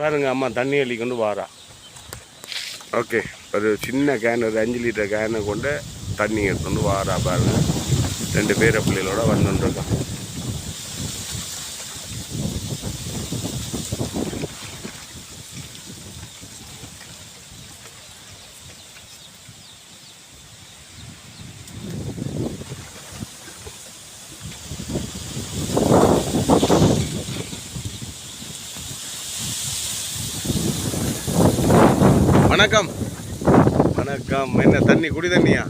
பாருங்க அம்மா தண்ணி அள்ளி கொண்டு வாரா. ஓகே ஒரு சின்ன கேன் ஒரு அஞ்சு லிட்டர் கேனை கொண்டு தண்ணி எடுத்துட்டு வாரா பாருங்க. ரெண்டு பேர பிள்ளைகளோட வந்துருக்கோம் வணக்கம். வணக்கம். என்ன தண்ணி குடி தண்ணியா?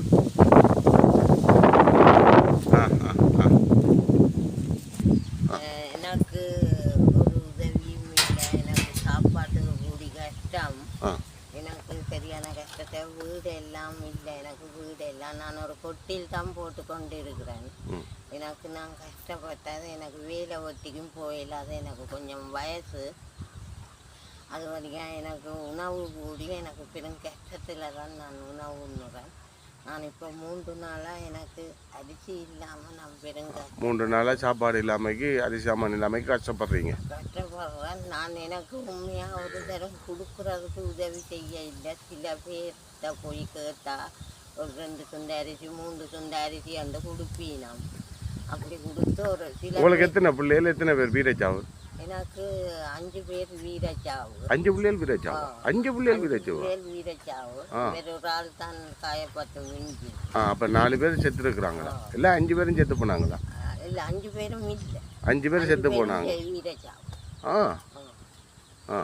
எனக்கு ஒரு உதவியும் இல்லை. எனக்கு சாப்பாட்டுக்கு கூடி கஷ்டம். எனக்கு சரியான கஷ்டத்தை வீடு எல்லாம் இல்லை. எனக்கு வீடு எல்லாம் நான் ஒரு கொட்டில் தான் போட்டு கொண்டு இருக்கிறேன் எனக்கு நான் கஷ்டப்பட்டது எனக்கு வேலை ஒட்டிக்கும் போயிடாத எனக்கு கொஞ்சம் வயசு. அது வரைக்கும் எனக்கு உணவு கூடி எனக்கு பெரும் கஷ்டத்தில் தான் நான் உணவு உண்ணுறேன். நான் இப்போ மூன்று நாளாக எனக்கு அரிசி இல்லாமல் நான் பெரும் மூன்று நாளாக சாப்பாடு இல்லாமைக்கு அரிசாமான் இல்லாமைக்கு கஷ்டப்படுறீங்க. கஷ்டப்படுறேன். நான் எனக்கு உண்மையாக ஒரு தரம் கொடுக்குறதுக்கு உதவி செய்ய இல்லை. சில பேர்கிட்ட போய் கேட்டா ஒரு ரெண்டு துண்டு அரிசி மூன்று துண்டு அரிசி அந்த கொடுப்பீனாம். அப்படி கொடுத்து ஒரு சில உங்களுக்கு எத்தனை பிள்ளைகள்? எத்தனை பேர் வீரச்சாவு எனக்கு அஞ்சு பேர் வீரச்சாவு. அஞ்சு பிள்ளைகள் வீரச்சாவு? அஞ்சு பிள்ளைகள் வீரச்சாவு? வீரச்சாவு. ஒரு ஆள் தான் காயப்பட்டு மிஞ்சி. ஆ அப்போ நாலு பேர் செத்து இருக்கிறாங்களா இல்லை அஞ்சு பேரும் செத்து போனாங்களா? இல்லை அஞ்சு பேரும் இல்லை. அஞ்சு பேர் செத்து போனாங்க. வீரச்சாவு. ஆ. ஆ.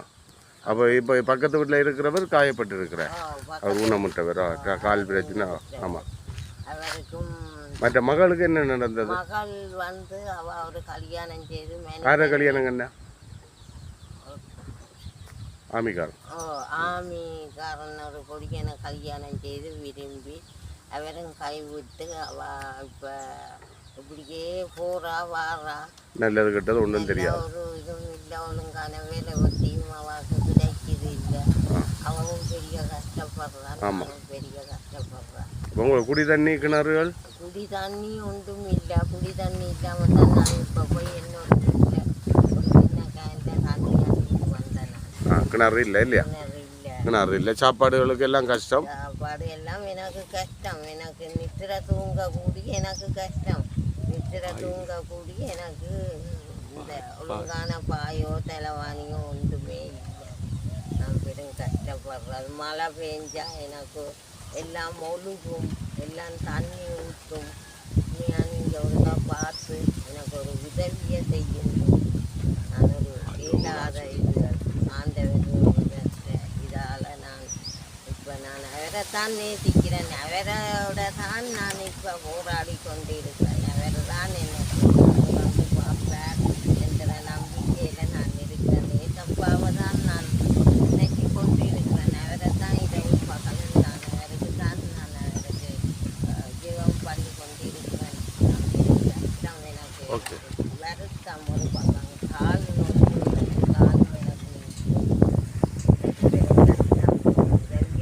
அப்போ இப்போ பக்கத்து வீட்டில் இருக்கிறவர் காயப்பட்டு இருக்கிறார் அவர் ஊனமுட்டவர் கால் பிரச்சனை. ஆமாம் அவருக்கும் மற்ற மகளுக்கு என்ன நடந்தது? மகள் வந்து அவ ஒரு கல்யாணம் செய்து யார கல்யாணம் என்ன? ஆமிகாரம் ஓ ஆமிக்காரன் ஒரு பொடியனை கல்யாணம் செய்து விரும்பி அவரும் கைவிட்டு அவ இப்போ இப்படியே போறா வாரா நல்லது கெட்டது ஒன்றும் தெரியாது. ஒரு இதுவும் இல்லை. உங்களுக்கு குடி தண்ணி கிணறுகள்? குடி தண்ணி ஒன்றும் இல்லை குடி தண்ணி இல்லாமல் தான் நான் இப்போ போய் என்னோட கிணறு இல்லை இல்லையா? கிணறு இல்லை. கிணறு இல்லை. சாப்பாடுகளுக்கு எல்லாம் கஷ்டம்? சாப்பாடு எல்லாம் எனக்கு கஷ்டம். எனக்கு நித்திர தூங்க கூடி எனக்கு கஷ்டம். நித்திர தூங்க கூடி எனக்கு இந்த ஒழுங்கான பாயோ தலைவாணியோ ஒன்றுமே இல்லை. நான் பெரும் கஷ்டப்படுறது மழை பெஞ்சா எனக்கு எல்லாம் ஒழுகும் எல்லாம் தண்ணி ஊற்றும். இங்கே ஒழுங்கா பார்த்து எனக்கு ஒரு உதவியை செய்யணும் நான் ஒரு இல்லாத இது ஆண்டவர் இதால் நான் இப்போ நான் அவரை தான் நேசிக்கிறேன். அவரோட தான் நான் இப்போ போராடி கொண்டிருக்கிறேன். அவர் தான் எனக்கு வந்து பார்ப்பார் என்ற நம்பிக்கையில் நான் இருக்கிறேன் ஏசப்பாவை தான் நான் நினைச்சு கொண்டு இருக்கிறேன் அவரை தான் இரவு பகல் நான் அவருக்கு தான் நான் அவருக்கு அஹ், ஜெபம் பண்ணி கொண்டு இருக்கிறேன் கஷ்டம் எனக்கு Okay. வருத்தம் ஒரு பக்கம் கால் நோக்கு கால் ஓகே.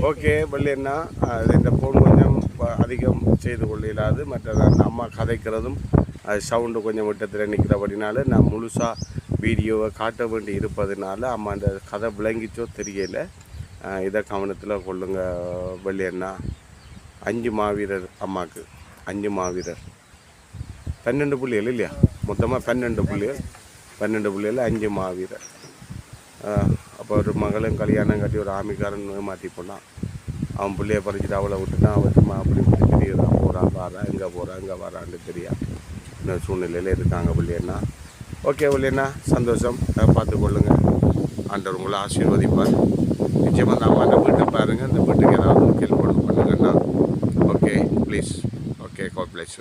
ஓகே வள்ளியண்ணா அது இந்த ஃபோன் கொஞ்சம் அதிகம் செய்து கொள்ள இல்லாது மற்றது அந்த அம்மா கதைக்கிறதும் அது சவுண்டு கொஞ்சம் விட்டத்தில் நிற்கிறபடினால நான் முழுசாக வீடியோவை காட்ட வேண்டி இருப்பதுனால அம்மா அந்த கதை விளங்கிச்சோ தெரியலை. இதை கவனத்தில் கொள்ளுங்க வள்ளியண்ணா அஞ்சு மாவீரர் அம்மாவுக்கு அஞ்சு மாவீரர். பன்னெண்டு புள்ளிகள் இல்லையா? மொத்தமாக பன்னெண்டு புள்ளிகள். பன்னெண்டு புள்ளிகள் அஞ்சு மாவீரர். அப்போ ஒரு மகளும் கல்யாணம் கட்டி ஒரு ஆமிக்காரன் மாற்றி போனான். அவன் பிள்ளைய பறிச்சுட்டு அவளை விட்டுட்டான். அவன் சும்மா அப்படி இப்படி போகிறான் வாரா எங்கே போகிறான் எங்கே வரான்னு தெரியா இந்த சூழ்நிலையில் இருக்காங்க பிள்ளையண்ணா. ஓகே பிள்ளையண்ணா சந்தோஷம். பார்த்து கொள்ளுங்க. ஆண்டவர் உங்களை ஆசீர்வதிப்பார். நிச்சயமாக தான் அந்த வீட்டை பாருங்கள் இந்த வீட்டுக்கு ஏதாவது ஹெல்ப் பண்ணுங்கன்னா பண்ணுங்கண்ணா. Okay please okay go place